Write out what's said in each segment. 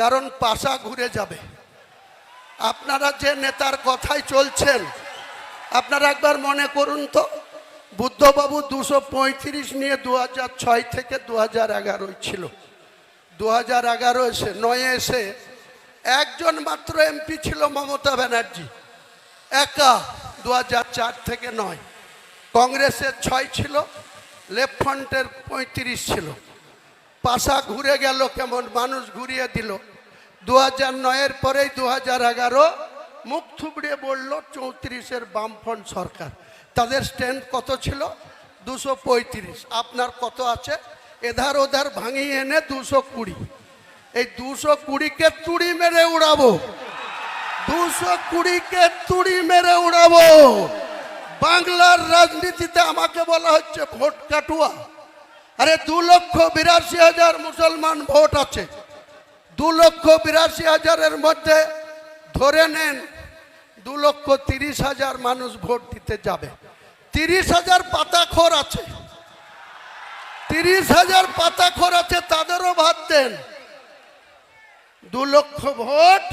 কারণ পাশা ঘুরে যাবে। আপনারা যে নেতার কথাই চলছেন, আপনারা একবার মনে করুন তো, বুদ্ধবাবু দুশো পঁয়ত্রিশ নিয়ে দু ছয় থেকে দু হাজার এগারোয় ছিল। দু হাজার এগারো এসে, নয়ে এসে একজন মাত্র এমপি ছিল মমতা ব্যানার্জি। একা দু চার থেকে নয়। কংগ্রেসের ছয় ছিল, লেফট ফ্রন্টের পঁয়ত্রিশ ছিল। পাশা ঘুরে গেল কেমন মানুষ ঘুরিয়ে দিল। দু হাজার নয়ের পরেই দু হাজার এগারো মুখ থুবড়িয়ে বলল, চৌত্রিশের বামফ্রন্ট সরকার, তাদের স্ট্রেংথ কত ছিল? দুশো পঁয়ত্রিশ। আপনার কত আছে? এধার ওধার ভাঙিয়ে এনে দুশো কুড়ি। এই দুশো কুড়িকে তুড়ি মেরে উড়াবো। দুশো কুড়িকে তুড়ি মেরে উড়াবো। বাংলার রাজনীতিতে আমাকে বলা হচ্ছে ভোট কাটুয়া। আরে দু লক্ষ বিরাশি হাজার মুসলমান ভোট আছে। দু লক্ষ বিরাশি হাজারের মধ্যে ধরে নেন, দু লক্ষ তিরিশ হাজার মানুষ ভোট দিতে যাবে। তিরিশ হাজার পাতাখোর আছে। তিরিশ হাজার পাতাখোর আছে, তাদেরও ভাত দেন। দু লক্ষ ভোট,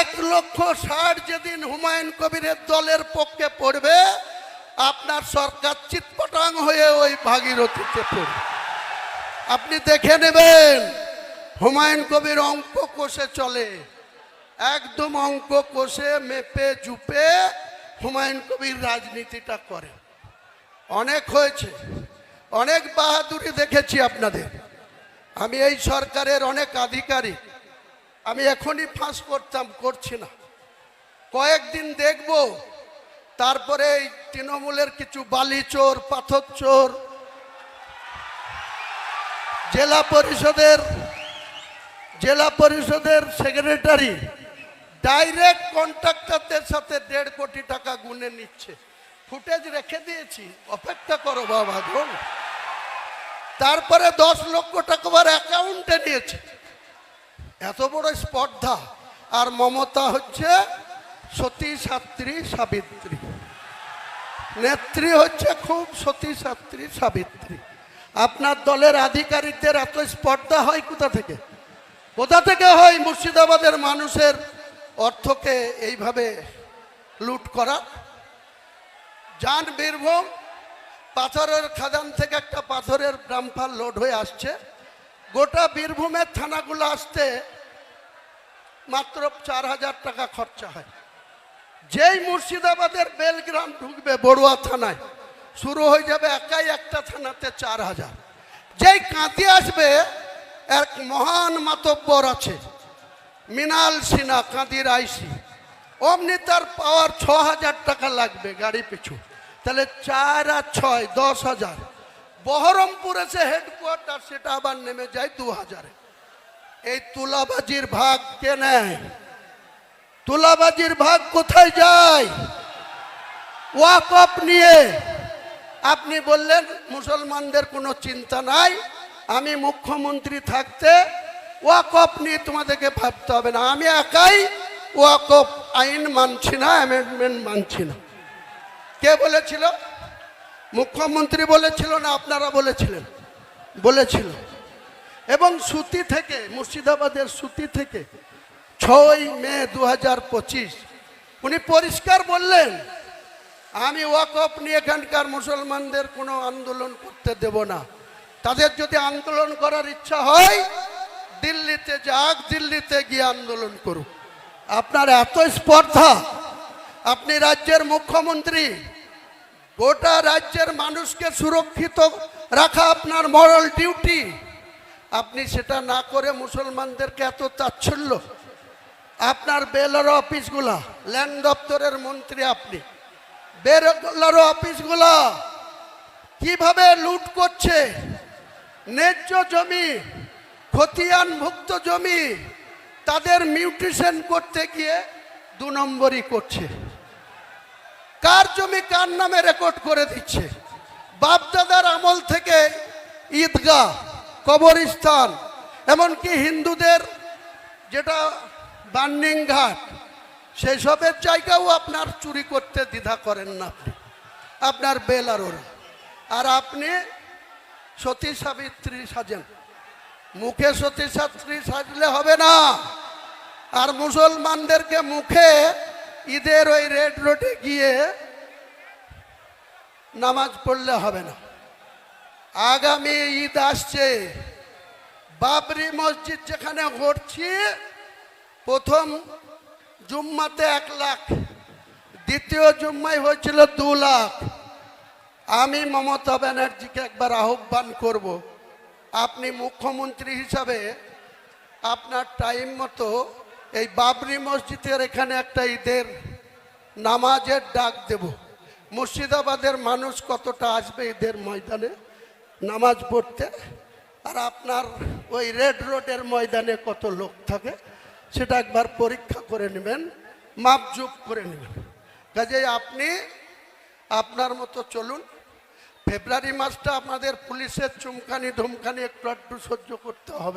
এক লক্ষ ষাট যেদিন হুমায়ুন কবিরের দলের পক্ষে পড়বে আপনার সরকার চিৎপটাং হয়ে ওই ভাগীরথীতে পড়বে আপনি দেখে নেবেন, হুমায়ুন কবির অঙ্ক কষে চলে। একদম অঙ্ক কষে, মেপে, জুপে হুমায়ুন কবির রাজনীতিটা করে। অনেক হয়েছে, অনেক বাহাদুরি দেখেছি আপনাদের। আমি এই সরকারের অনেক আধিকারিক। আমি এখনই ফাঁস করতাম, করছি না। কয়েকদিন দেখব তারপরে এই তৃণমূলের কিছু বালি চোর, পাথর চোর, জেলা পরিষদের জেলা পরিষদের সেক্রেটারি ডাইরেক্ট কন্ট্রাক্টরদের সাথে দেড় কোটি টাকা গুনে নিচ্ছে। ফুটেজ রেখে দিয়েছি, অপেক্ষা করো বাবা ধরুন তারপরে দশ লক্ষ টাকা অ্যাকাউন্টে নিয়েছে। এত বড় স্পর্ধা। আর মমতা হচ্ছে সতী সাত্রী সাবিত্রী। নেত্রী হচ্ছে খুব সতী সাত্রী সাবিত্রী। আপনার দলের আধিকারিকদের এত স্পর্ধা হয় কোথা থেকে? কোথা থেকে হয় মুর্শিদাবাদের মানুষের অর্থকে এইভাবে লুট করা? যান বীরভূম, পাথরের খাদান থেকে একটা পাথরের গ্রামফাল লোড হয়ে আসছে। গোটা বীরভূমের থানাগুলো আসতে মাত্র চার হাজার টাকা খরচা হয়। যেই মুর্শিদাবাদের বেলগ্রাম ঢুকবে বড়ুয়া থানায়, শুরু হয়ে যাবে একাই একটা থানাতে চার হাজার। যেই কাঁদি আসবে, এক মহান মাতব্বর আছে মিনাল সিনা কাঁদির আইসি। অমনি তার পাওয়ার ছ হাজার টাকা লাগবে গাড়ি পিছু। তাহলে চার আর ছয়, দশ হাজার। বহরমপুর এসে হেডকোয়ার্টার সেটা আবার নেমে যায় দু হাজারে। এই তুলাবাজির ভাগ কে নেয়? তুলাবাজির ভাগ কোথায় যায়? ওয়াকফ নিয়ে। আপনি বললেন, মুসলমানদের কোনো চিন্তা নাই, আমি মুখ্যমন্ত্রী থাকতে ওয়াকফ নিয়ে তোমাদেরকে ভাবতে হবে না। আমি একাই ওয়াকফ আইন মানছি না অ্যামেন্ডমেন্ট মানছি না। কে বলেছিল? মুখ্যমন্ত্রী বলেছিল না, আপনারা বলেছিলেন? বলেছিল। এবং সুতি থেকে, মুর্শিদাবাদের সুতি থেকে ছয় মে দু হাজার পঁচিশ। উনি পরিষ্কার বললেন, আমি ওয়াকফ নিয়ে এখানকার মুসলমানদের কোনো আন্দোলন করতে দেব না। তাদের যদি আন্দোলন করার ইচ্ছা হয়, দিল্লিতে যাক, দিল্লিতে গিয়ে আন্দোলন করুক। আপনার এত স্পর্ধা, আপনি রাজ্যের মুখ্যমন্ত্রী, গোটা রাজ্যের মানুষকে সুরক্ষিত রাখা আপনার মরাল ডিউটি আপনি সেটা না করে মুসলমানদেরকে এত তাচ্ছল্য আপনার বেলার অফিসগুলা, ল্যান্ড দপ্তরের মন্ত্রী আপনি। বেলার অফিসগুলা কীভাবে লুট করছে? ন্যায্য জমি, খতিয়ানভুক্ত জমি, তাদের মিউটেশন করতে গিয়ে দু নম্বরই করছে। কার জমি কার নামে রেকর্ড করে দিচ্ছে? বাপদাদার আমল থেকে ঈদগাহ, কবরস্থান, এমনকি হিন্দুদের যেটা বার্নিং ঘাট। সেসবের জায়গাও আপনার চুরি করতে দ্বিধা করেন না আপনি। আপনার বেল আর আপনি সতী সাবিত্রী সাজেন। মুখে সতী ছাত্রী সাজলে হবে না। আর মুসলমানদেরকে মুখে ঈদের ওই রেড রোডে গিয়ে নামাজ পড়লে হবে না। আগামী ঈদ আসছে। বাবরি মসজিদ যেখানে ঘটছি প্রথম জুম্মাতে এক লাখ, দ্বিতীয় জুম্মায় হয়েছিল দু লাখ। আমি মমতা ব্যানার্জিকে একবার আহ্বান করব, আপনি মুখ্যমন্ত্রী হিসাবে আপনার টাইম মতো এই বাবরি মসজিদের এখানে একটা ঈদের নামাজের ডাক দেব। মুর্শিদাবাদের মানুষ কতটা আসবে ঈদের ময়দানে নামাজ পড়তে? আর আপনার ওই রেড রোডের ময়দানে কত লোক থাকে? সেটা একবার পরীক্ষা করে নেবেন মাপজুপ করে নেবেন। কাজেই আপনি আপনার মতো চলুন। ফেব্রুয়ারি মাসটা আপনাদের পুলিশের চুমকানি ধুমকানি একটু একটু সহ্য করতে হবে।